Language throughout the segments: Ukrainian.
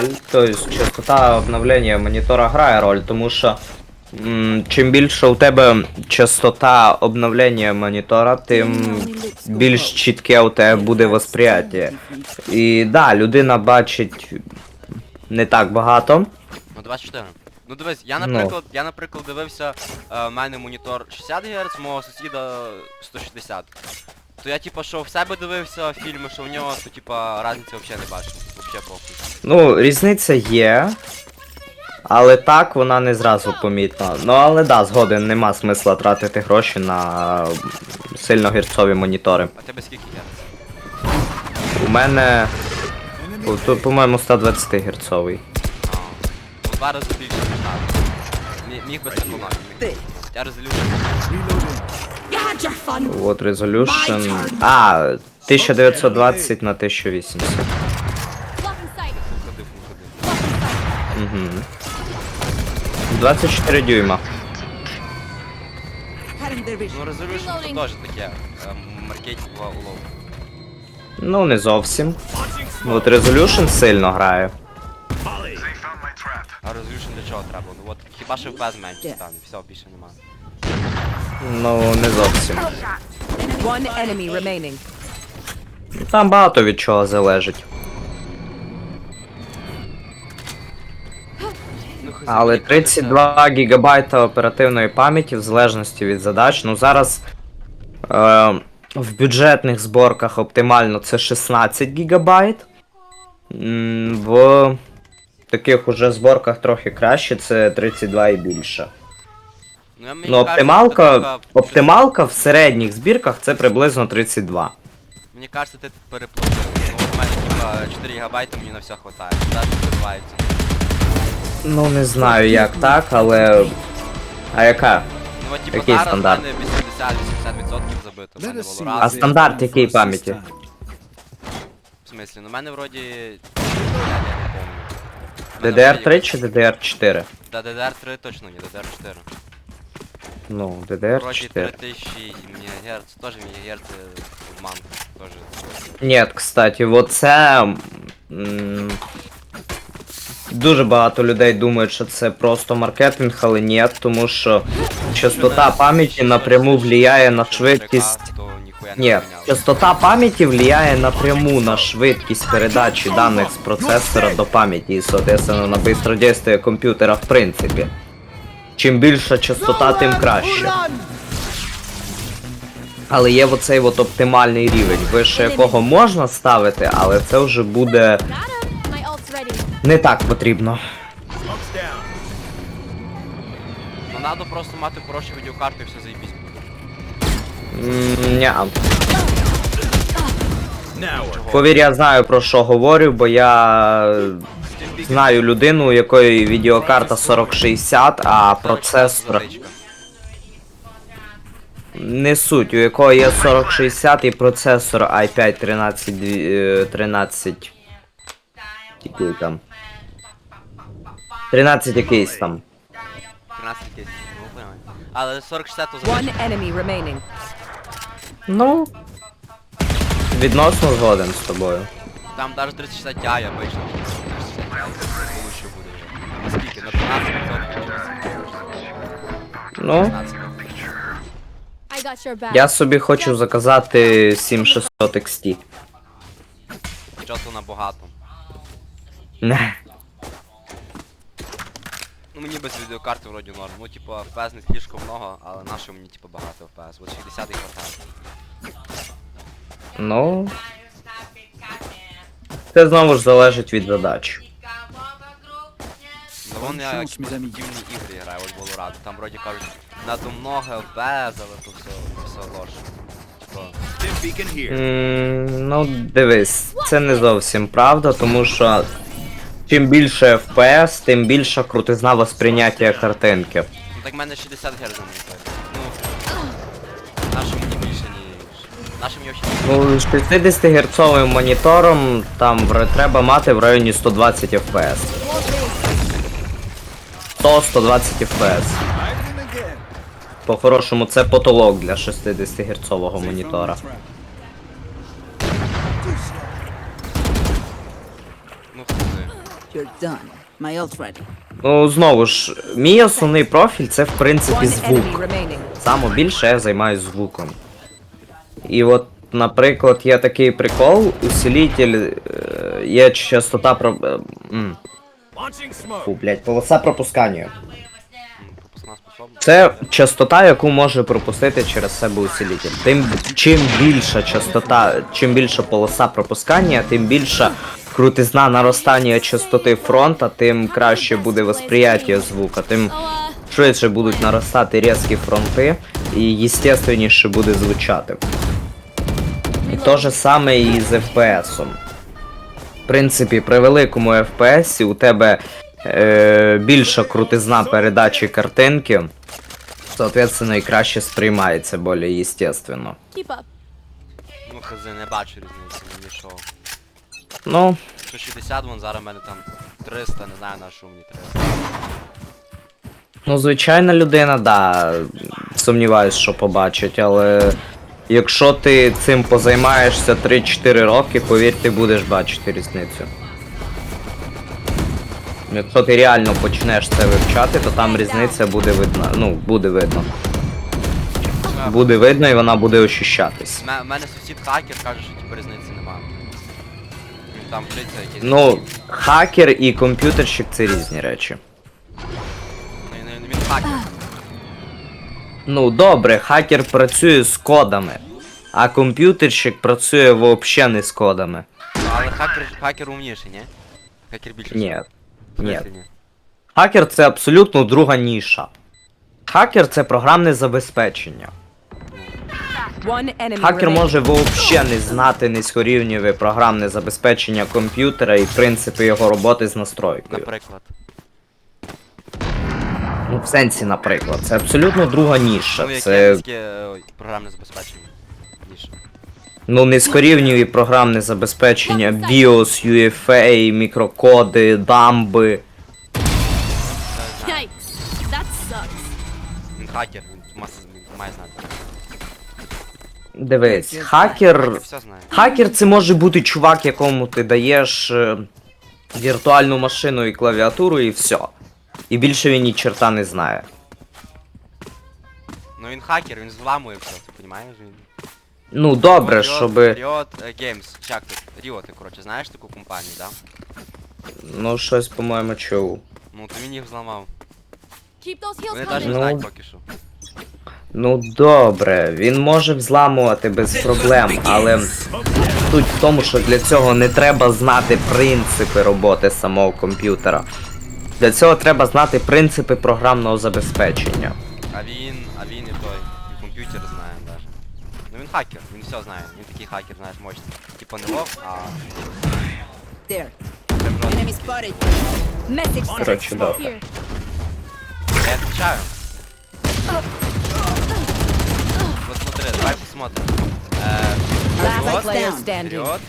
тобто частота обновлення монітора грає роль, тому що м, чим більше у тебе частота обновлення монітора, тим більш чітке у тебе буде восприяття. І да, людина бачить не так багато. Ну 24. Ну дивись, я Ну. наприклад, я наприклад дивився, е, в мене монітор 60 Гц, мого сусіда 160. То я типа що в себе дивився фільми, що в нього, то типа разниці взагалі не бачу. Взагалі похуй. Ну, різниця є. Але так вона не зразу помітна. Ну але да, згоден, нема смисла тратити гроші на сильно гірцові монітори. А тебе скільки Гц? У мене. Тут, по-моєму, 120 герцовий. Ну два рази більше ніж надо. Міг би це економити. Я резолюшн. You had your fun. От Resolution. А, 1920 на 1080. Blocking sight. Ходив, ходив. Угу. 24 дюйма. Ну резолюшн це теж таке. е, Маркетингова. Ну, не зовсім. От Resolution сильно грає. А резолюшн для чого треба? Ну от хіба що FPS менше Де? стане, все, більше немає. Ну, не зовсім. One enemy remaining. Там багато від чого залежить. Але 32 гігабайта оперативної пам'яті в залежності від задач. Ну зараз е, в бюджетних зборках оптимально це 16 гігабайт. В таких уже зборках трохи краще, це 32 і більше. Ну, мені Ну, кажеться, оптималка, така- оптималка в середніх збірках це приблизно 32. Мені кажется, ти переплутав. Ну, от у мене типа 4 гігабайти мені на все хватає. Зараз відбувається. Ну не знаю як так, але. А яка? Ну, от типа Який зараз стандарт? в мене 80-80% забито. В мене було А раз. стандарт який пам'яті? В смислі, ну в мене вроді... Я не помню. DDR3 чи DDR4? Да, DDR3 точно не, DDR4. Ну, Вроді DDR4. 3000 МГц, теж МГц обман. Теж. Нет, кстати, вот це. м, Дуже багато людей думають, що це просто маркетинг, але ні, тому що частота пам'яті напряму влияє на швидкість. Ні, частота пам'яті влияє напряму на швидкість передачі даних з процесора до пам'яті і, соответственно, на быстродействие комп'ютера в принципі. Чим більша частота, тим краще. Але є оцей от оптимальний рівень, вище якого можна ставити, але це вже буде не так потрібно. Ну надо просто мати хорошу відеокарту і все заїбісь. М, Ня. Повір, я знаю про що говорю, бо я знаю людину, у якої відеокарта 4060, а процесор не суть, у якого є 4060 і процесор i5 13 е, 13 який там. 13 якийсь там. 13 якийсь, ну. Але 4060 то One enemy remaining. Ну. Відносно згоден з тобою. Там даже 3060 Ti обично. 3060 Ну, 15. I got your back. я собі хочу заказати 7600 XT. Що то набагато. Не. Ну мені без відеокарти вроді норм. Ну типа FPS не слишком много, але наше мені типа багато FPS. От 60 і хватає. Ну. Це знову ж залежить від задач. Вон я якісь спортивні ігри граю, от Valorant. Там вроді кажуть, надо много FPS, але то все, все. Типа, М, Ну, дивись, це не зовсім правда, тому що чим більше FPS, тим більша крутизна восприйняття картинки. ну так в мене 60 Гц на моніторі. Ну, наше мені більше, ніж... Мені взагалі... Ну, з 60 герцовим монітором там в- треба мати в районі 120 FPS. 100-120 FPS. По-хорошому, це потолок для 60 герцового монітора. Ну. You're done. My ult ready. Ну, знову ж, мій основний профіль це в принципі звук. Саме більше я займаюсь звуком. І от, наприклад, є такий прикол, усилитель е, є частота про. е. Фу, блядь, полоса пропускання. Це частота, яку може пропустити через себе усилитель. Тим чим більша частота, чим більша полоса пропускання, тим більша крутизна наростання частоти фронта, тим краще буде восприяття звука, тим швидше будуть наростати різкі фронти і естественніше буде звучати. І то же саме і з FPS. В принципі, при великому FPS у тебе е, більша крутизна передачі картинки, соответственно, і краще сприймається більш естественно. Ну хз, не бачу різниці, мені що. Ну, 160 вон зараз в мене там 300, не знаю на що мені 300. ну, звичайна людина, да, сумніваюсь, що побачить, але якщо ти цим позаймаєшся 3-4 роки, повір, ти будеш бачити різницю. Якщо ти реально почнеш це вивчати, то там різниця буде видна. Ну, буде видно. Буде видно і вона буде ощущатись. У мене сусід хакер каже, що типу різниці немає. Він там вчиться якийсь. Ну, хакер і комп'ютерщик це різні речі. Ну, він, він хакер. Ну, добре, хакер працює з кодами, а комп'ютерщик працює взагалі не з кодами. Але хакер, хакер умніший, ні? Хакер більше. Ні. Ні. Хакер це абсолютно друга ніша. Хакер це програмне забезпечення. Хакер може взагалі не знати низькорівневе програмне забезпечення комп'ютера і принципи його роботи з настройкою. Наприклад. Ну, в сенсі, наприклад, це абсолютно друга ніша. Ну, яке Це низьке е, програмне забезпечення. Ніж. ну низькорівневі програмне забезпечення, BIOS, UEFA, мікрокоди, дамби. Yikes. That sucks. Він хакер, він має знати. Дивись, хакер. Хакер все знає. Хакер це може бути чувак, якому ти даєш е, віртуальну машину і клавіатуру, і все. І більше він ні черта не знає. Ну він хакер, він зламує все, ти розумієш? Він... Ну добре, Riot- щоб. Riot е, Games, як тут? Riot, коротше, знаєш таку компанію, да? Ну, щось, по-моєму, чув. Ну то він їх зламав. Keep those Вони coming. навіть не Ну. знають поки що. Ну добре, він може взламувати без проблем, але суть в тому, що для цього не треба знати принципи роботи самого комп'ютера. Для цього треба знати принципи програмного забезпечення. А він, а він і той, і комп'ютер знає навіть. Ну він хакер, він все знає. Він такий хакер, знаєш, мощний. Типа не лох, а There. прям жорсткий. Enemy spotted. Message sent. Коротше, да. Here. Я отвечаю. Вот смотри, давай посмотрим. Э, Last player down. standing. Riot.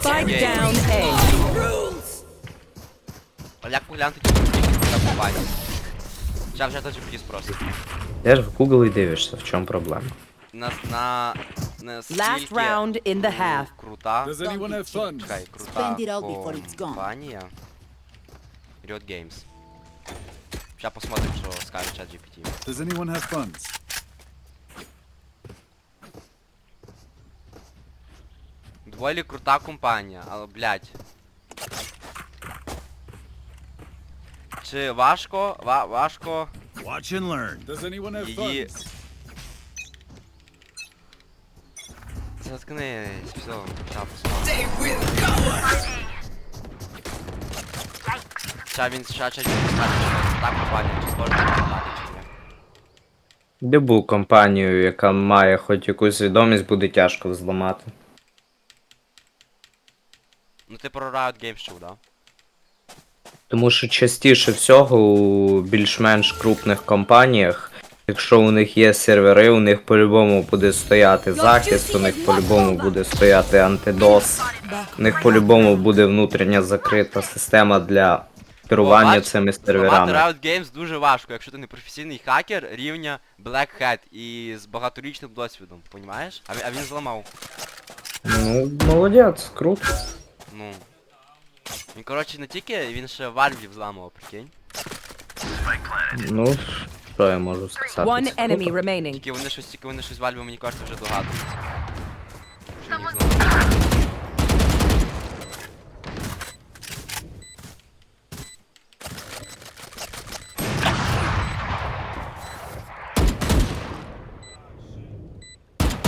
Spike down A. А як поглянути чи така компанія? Зараз вже тоді GPT спросить. Я ж в Google і дивишся, в чому проблема. На, на, наскільки Last round in the half. крута, Does anyone have funds? чекай, крута Spend it all before it's gone. компанія Riot Games. Сейчас посмотрим, що скаже чат GPT. Does anyone have funds? Доволі крута компанія, але, блядь. Чи важко, ва, важко Watch and learn. Does anyone have її... funds? Заткнись, все, посмотрим. Ща він, ща чат GPT скаже, що та компанія, чи схоже на чи ні. Любу компанію, яка має хоч якусь відомість, буде тяжко взламати. Ну ти про Riot Games чув, да? Тому що частіше всього у більш-менш крупних компаніях, якщо у них є сервери, у них по-любому буде стояти захист, у них по-любому буде стояти антидос, у них по-любому буде внутрішня закрита система для керування цими серверами. Riot Games дуже важко, якщо ти не професійний хакер рівня Black Hat і з багаторічним досвідом, понімаєш? А, він- а він зламав. Ну, молодець, круто. Ну. Він, коротше, не тільки, він ще вальвів зламував, прикинь. Ну, що я можу сказати? One Це enemy круто. remaining. Тільки вони щось, тільки вони щось вальвів, мені кажуть, вже догадуються. Що їх зламали.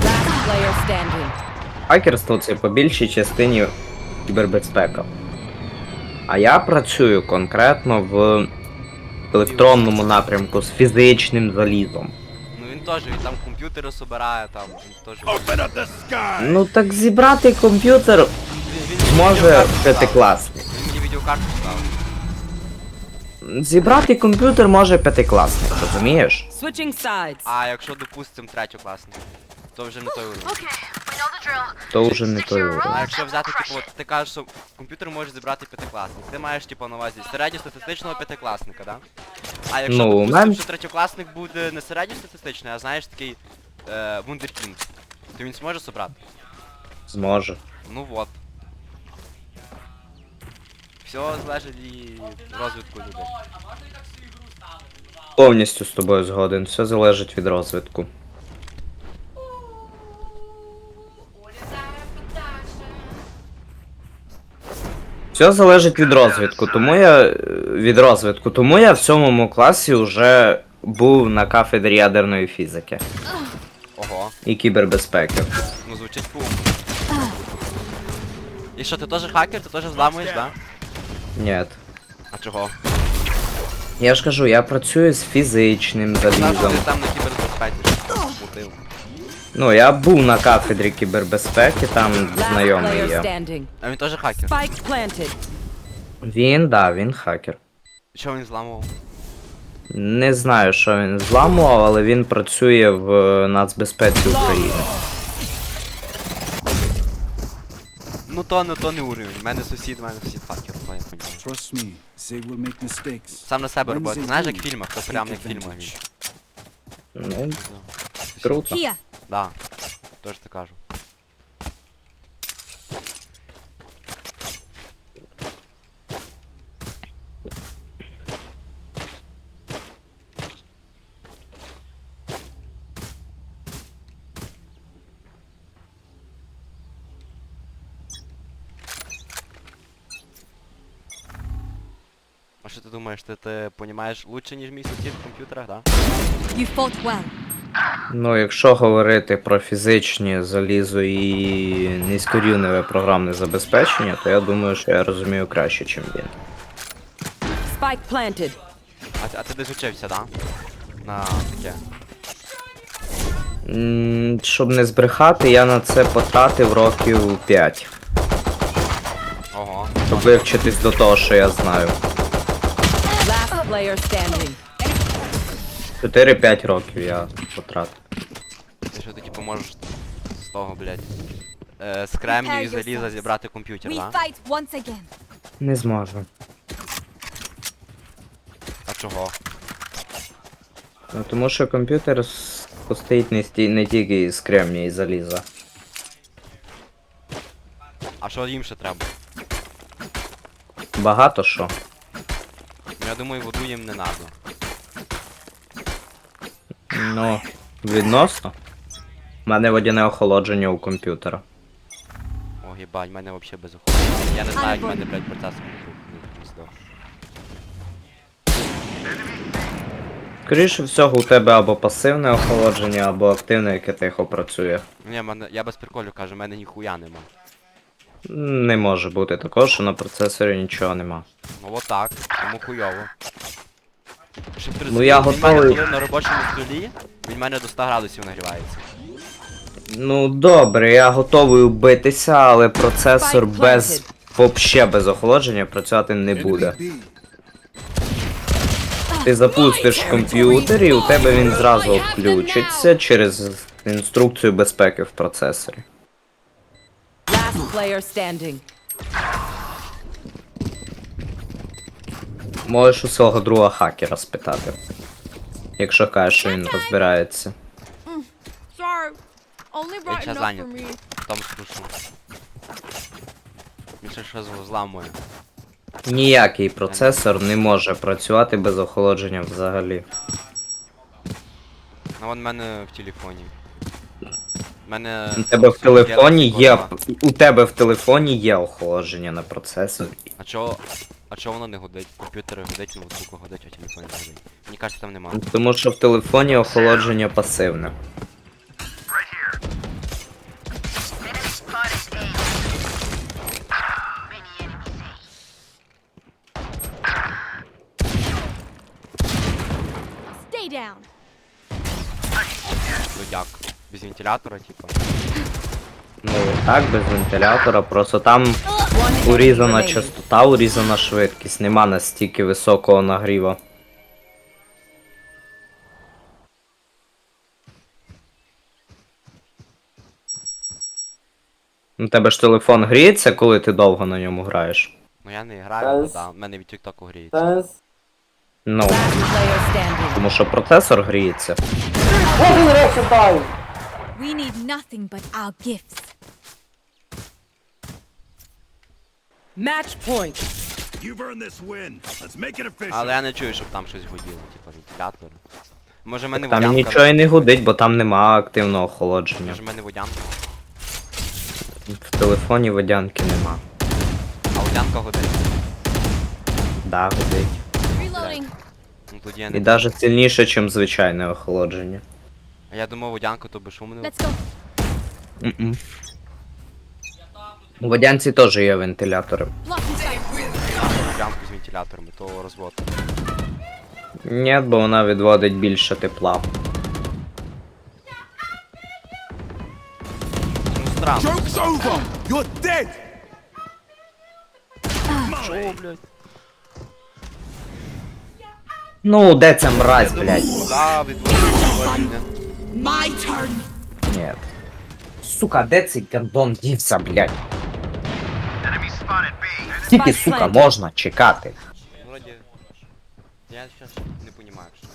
Last player standing. Хакерство це по більшій частині кібербезпека. А я працюю конкретно в електронному напрямку з фізичним залізом. Ну він теж, він там комп'ютери собирає, там, він теж... Open up the sky! Ну так зібрати комп'ютер може п'ятикласник. Він мені відеокарту ставив. Зібрати комп'ютер може п'ятикласник, розумієш? Switching sides. А якщо, допустим, третьокласник, то вже не той уровень. То вже не той уровень. А якщо взяти, типу, от ти кажеш, що комп'ютер може зібрати п'ятикласник, ти маєш, типу, на увазі середньостатистичного п'ятикласника, да? А якщо, Ну, у допустим, мене- що третьокласник буде не середньостатистичний, а знаєш такий е, вундеркінд, то він зможе собрати? Зможе. Ну вот. Все залежить від розвитку людей. Повністю з тобою згоден, все залежить від розвитку. Все залежить від розвитку, тому я е, від розвитку, тому я в сьомому класі вже був на кафедрі ядерної фізики Ого, і кібербезпеки. ну звучить кул. І що, ти теж хакер, ти теж зламуєш, да? Ні. А чого? Я ж кажу, я працюю з фізичним залізом. ти там на кібербезпеці. Ну, я був на кафедрі кібербезпеки, там знайомий є. А він теж хакер. Spike planted. Він, да, він хакер. Що він зламував? Не знаю, що він зламував, але він працює в е, нацбезпеці України. Ну то не то не уровень. У мене сусід, у мене сусід хакер, ну, я. Trust me, they will make mistakes. Сам на себе When Знаєш, do, як в фільмах, то take прям як в фільмах він. Ну, круто. Here. Да, теж так кажу. А що ти думаєш, ти, ти понімаєш лучше, ніж мій сусід в комп'ютерах, да? You fought well. Ну, якщо говорити про фізичні залізо і низькорівневе програмне забезпечення, то я думаю, що я розумію краще, ніж він. Spike planted. А, ти- а ти десь вчився, да? На таке. М, Щоб не збрехати, я на це потратив років 5. Ого. Щоб вивчитись до того, що я знаю. Last player standing. 4-5 років я потратив. Ти що ти типу можеш з того, блядь. Е, з кремнію і заліза зібрати комп'ютер, We да? fight once again. Не зможу. А чого? Ну, тому що комп'ютер с- постоїть не, сті- не тільки з кремнія і заліза. А що їм ще треба? Багато що. Ну я думаю, воду їм не надо. Ну, відносно. У мене водяне охолодження у комп'ютера. О, їбать, в мене взагалі без охорони. Я не знаю, як в мене, блядь, процес не, не здох. Скоріше всього, у тебе або пасивне охолодження, або активне, яке тихо працює. Ні, мене, я без приколю кажу, в мене ніхуя нема. Не може бути такого, що на процесорі нічого нема. Ну от так, тому хуйово. Ну, я розумів, він мене готовий. коли на робочому столі, він в мене до 100 градусів нагрівається. Ну добре, я готовий битися, але процесор Spike без вообще без охолодження працювати не буде. Ти запустиш комп'ютер і у тебе він зразу включиться через інструкцію безпеки в процесорі. Last player standing. Можеш у свого друга хакера спитати. Якщо кажеш, що він розбирається. Only bright занят. Там скрушу. Він щось зламує. Ніякий процесор не може працювати без охолодження взагалі. А вон в мене в телефоні. В мене. У тебе в телефоні є. У тебе в телефоні є охолодження на процесорі. А чого. А чого воно не годить? Комп'ютер годить, ноутбук годить, а телефон не годить. Мені кажется, там нема. Тому що в телефоні охолодження пасивне. Down. Дудяк. Без вентилятора, типа. Ну так, без вентилятора, просто там урізана частота, урізана швидкість, нема настільки високого нагріва. У тебе ж телефон гріється, коли ти довго на ньому граєш. Ну я не граю, але да, в мене від тіктоку гріється. Ну, тому що процесор гріється. Один речі дай! We need nothing but our gifts. Match point. You've earned this win. Let's make it official. Але я не чую, щоб там щось годіло, типа вентилятор. Може в мене Там нічого і не гудить, бо там нема активного охолодження. Може в мене водянка. В телефоні водянки нема. А водянка годить. Да, гудить. Reloading. Ну тоді я І не. навіть сильніше, ніж звичайне охолодження. А я думав водянка то безшумно. Let's go. М-м. У водянці теж є вентилятори. Водянку з вентиляторами, то розвод. Ні, бо вона відводить більше тепла. Ну странно. Joke's over. You're dead. Що, блядь? Ну, де ця мразь, блядь? Да, відводить. My turn. Ні. Сука, де цей гандон дівся, блядь? Скільки, сука, можна чекати? Вроді. Я зараз не понимаю, що.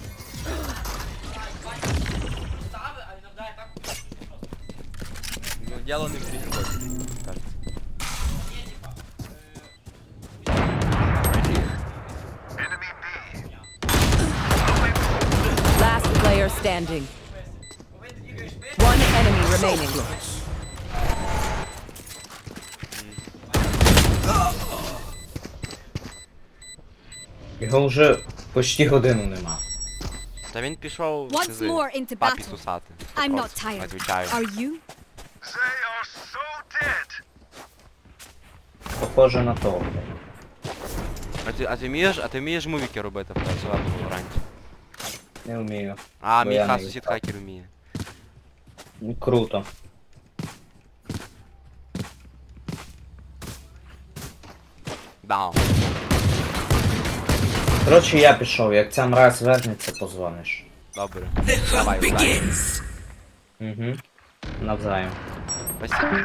Ну, дело не в кажется. Last player standing. One enemy remaining. Його вже почти годину нема. Та він пішов Once сюди, more into папі battle. сусати. I'm not Просто, tired. Are you? Похоже на то. А ти, а ти вмієш, а ти вмієш мувіки робити в працювальному? Не вмію. А, Бо мій я ха не сусід хакер вміє. Круто. Да. Коротше, я пішов, як ця мразь вернеться, позвониш. Добре. Давай. Угу. Навзаєм. Спасибо.